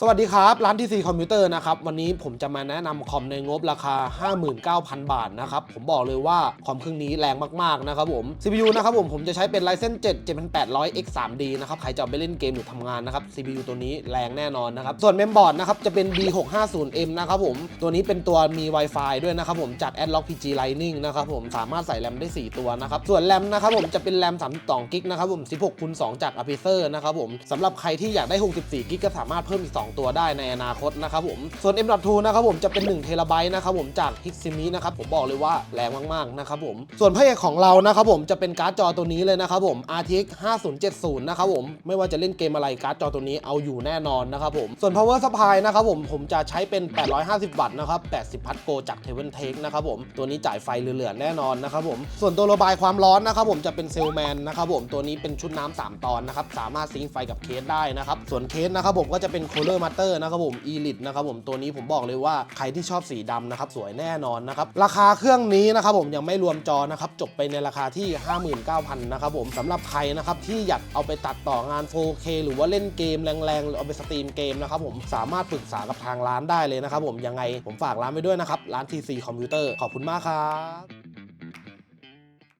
สวัสดีครับ ร้านทีซีคอมพิวเตอร์นะครับ วันนี้ผมจะมาแนะนำคอมในงบราคา 59,000 บาทนะครับ ผมบอกเลยว่าคอมเครื่องนี้แรงมากๆนะครับผม CPU นะครับผมผมจะใช้เป็น Ryzen 7 7800 X 3D นะครับ ใครจะไปเล่นเกมหรือทำงานนะครับ CPU ตัวนี้แรงแน่นอนนะครับ ส่วนเมมบอร์ดนะครับ จะเป็น B650M นะครับผม ตัวนี้เป็นตัวมี Wi-Fi ด้วยนะครับผมจัด Adlock PG Lightning นะครับผมสามารถใส่แรมได้ 4 ตัวนะครับส่วนแรมนะครับผมจะเป็นแรม32กิกนะครับผม16คูณ2จาก a p i c e r นะครับผมสำหรับใครที่อยากได้64กิกก็สามารถเพิ่มอีก2ตัวได้ในอนาคตนะครับผม ส่วน M.2 นะครับผมจะเป็น1เทราไบต์นะครับผมจาก Hiximi นะครับผมบอกเลยว่าแรงมากๆนะครับผม ส่วนพระเอกของเรานะครับผมจะเป็นการ์ดจอตัวนี้เลยนะครับผม RTX 5070 นะครับผม ไม่ว่าจะเล่นเกมอะไรการ์ดจอตัวนี้เอาอยู่แน่นอนนะครับผม ส่วน power supply นะครับผมผมจะใช้เป็น 850 วัตต์นะครับ 80 พัทโกจาก t e v e n t e c h นะครับผม ตัวนี้จ่ายไฟเหลือๆแน่นอนนะครับผม ส่วนตัวระบายความร้อนนะครับผมจะเป็นเซลแมนนะครับผมตัวนี้เป็นชุดน้ำ3ตอนนะครับสามารถซิงค์ไฟกับเคสได้นะครับส่วนเคสนะครับผมก็จะเป็น Cooler Master นะครับผม Elite นะครับผมตัวนี้ผมบอกเลยว่าใครที่ชอบสีดำนะครับสวยแน่นอนนะครับราคาเครื่องนี้นะครับผมยังไม่รวมจอนะครับจบไปในราคาที่ 59,000นะครับผมสำหรับใครนะครับที่อยากเอาไปตัดต่องาน 4K หรือว่าเล่นเกมแรงๆหรือเอาไปสตรีมเกมนะครับผมสามารถปรึกษากับทางร้านได้เลยนะครับผมยังไงผมฝากร้านไว้ด้วยนะครับร้าน TC Computer ขอบคุณมากครับ